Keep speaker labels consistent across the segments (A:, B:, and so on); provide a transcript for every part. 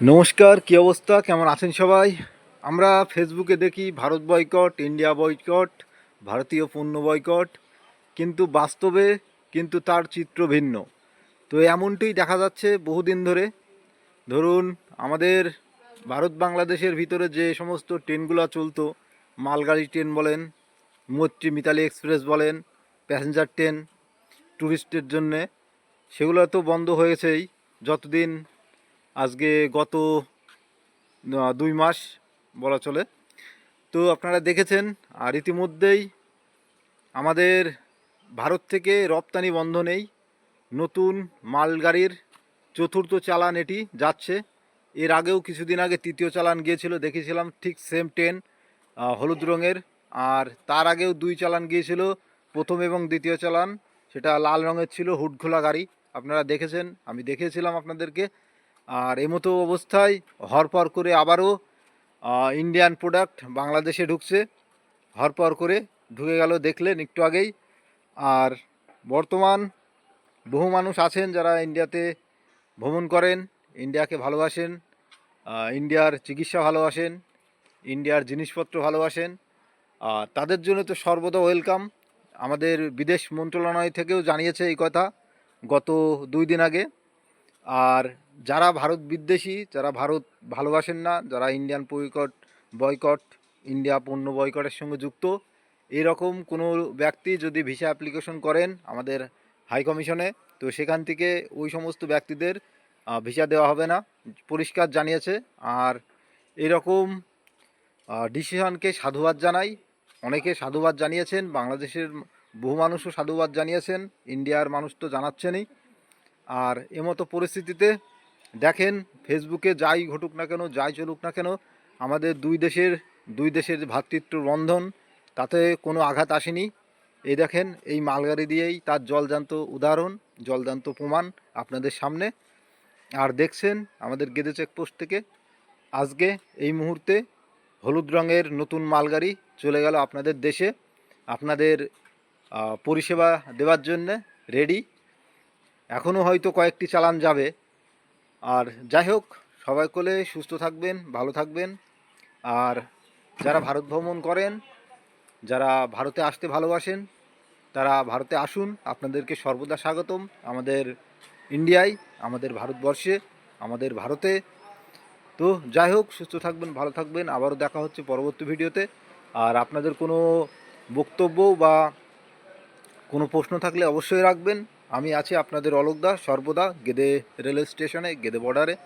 A: নমস্কার, কী অবস্থা? কেমন আছেন সবাই? আমরা ফেসবুকে দেখি ভারত বয়কট ইন্ডিয়া বয়কট ভারতীয় পণ্য বয়কট কিন্তু বাস্তবে কিন্তু তার চিত্র ভিন্ন। তো এমনটাই দেখা যাচ্ছে বহুদিন ধরে। ধরুন, আমাদের ভারত বাংলাদেশের ভিতরে যে সমস্ত ট্রেনগুলো চলতো, মালগাড়ি ট্রেন বলেন, মৈত্রী মিতালি এক্সপ্রেস বলেন প্যাসেঞ্জার ট্রেন ট্যুরিস্টের জন্যে, সেগুলো তো বন্ধ হয়েছেই যতদিন আজকে গত দুই মাস বলা চলে। তো আপনারা দেখেছেন, আর ইতিমধ্যেই আমাদের ভারত থেকে রপ্তানি বন্ধ নেই, নতুন মালগাড়ির চতুর্থ চালান এটি যাচ্ছে। এর আগেও কিছুদিন আগে তৃতীয় চালান গিয়েছিল দেখেছিলাম ঠিক সেম ট্রেন হলুদ রঙের, আর তার আগেও দুই চালান গিয়েছিল, প্রথম এবং দ্বিতীয় চালান, সেটা লাল রঙের ছিল হুড খোলা গাড়ি। আপনারা দেখেছেন, আমি দেখিয়েছিলাম আপনাদেরকে আর এমতো অবস্থায় হরপর করে আবারও ইন্ডিয়ান প্রোডাক্ট বাংলাদেশে ঢুকছে। হরপর করে ঢুকে গেল দেখলেন একটু আগেই। আর বর্তমান বহু মানুষ আছেন যারা ইন্ডিয়াতে ভ্রমণ করেন ইন্ডিয়াকে ভালোবাসেন ইন্ডিয়ার চিকিৎসা ভালোবাসেন ইন্ডিয়ার জিনিসপত্র ভালোবাসেন। আর তাদের জন্য তো সর্বদা ওয়েলকাম আমাদের বিদেশ মন্ত্রণালয় থেকেও জানিয়েছে এই কথা। গত দুই দিন আগে আর যারা ভারত বিদ্বেষী, যারা ভারত ভালোবাসেন না, যারা ইন্ডিয়ান বয়কট বয়কট ইন্ডিয়া পণ্য বয়কটের সঙ্গে যুক্ত, এরকম কোনো ব্যক্তি যদি ভিসা অ্যাপ্লিকেশন করেন আমাদের হাই কমিশনে তো সেখান থেকে ওই সমস্ত ব্যক্তিদের ভিসা দেওয়া হবে না, পরিষ্কার জানিয়েছে। আর এরকম ডিসিশনকে সাধুবাদ জানাই। অনেকে সাধুবাদ জানিয়েছেন, বাংলাদেশের বহু মানুষও সাধুবাদ জানিয়েছেন ইন্ডিয়ার মানুষ তো জানাচ্ছেনই। আর এমতো পরিস্থিতিতে দেখেন ফেসবুকে যাই ঘটুক না কেন, যাই চলুক না কেন, আমাদের দুই দেশের দুই দেশের ভ্রাতৃত্ব বন্ধন তাতে কোনো আঘাত আসেনি। এই দেখেন, এই মালগাড়ি দিয়েই তার জলজান্ত উদাহরণ, জলজান্ত প্রমাণ আপনাদের সামনে। আর দেখছেন আমাদের গেদে চেকপোস্ট থেকে, আজকে এই মুহূর্তে হলুদ রঙের নতুন মালগাড়ি চলে গেল আপনাদের দেশে। আপনাদের পরিষেবা দেওয়ার জন্যে রেডি। এখনও হয়তো কয়েকটি চালান যাবে। আর যাই হোক, সবাই কোলে সুস্থ থাকবেন, ভালো থাকবেন। আর যারা ভারত ভ্রমণ করেন, যারা ভারতে আসতে ভালোবাসেন, তারা ভারতে আসুন। আপনাদেরকে সর্বদা স্বাগতম আমাদের ইন্ডিয়ায়, আমাদের ভারতবর্ষে, আমাদের ভারতে। তো যাই হোক, সুস্থ থাকবেন, ভালো থাকবেন। আবারও দেখা হচ্ছে পরবর্তী ভিডিওতে। আর আপনাদের কোনো বক্তব্য বা কোনো প্রশ্ন থাকলে অবশ্যই রাখবেন। আমি আছি আপনাদের অলোকদা, সর্বদা গেদে রেল স্টেশনে, গেদে বর্ডারে।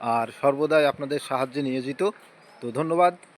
A: আর সর্বদাই আপনাদের সাহায্যে নিয়োজিত। তো ধন্যবাদ।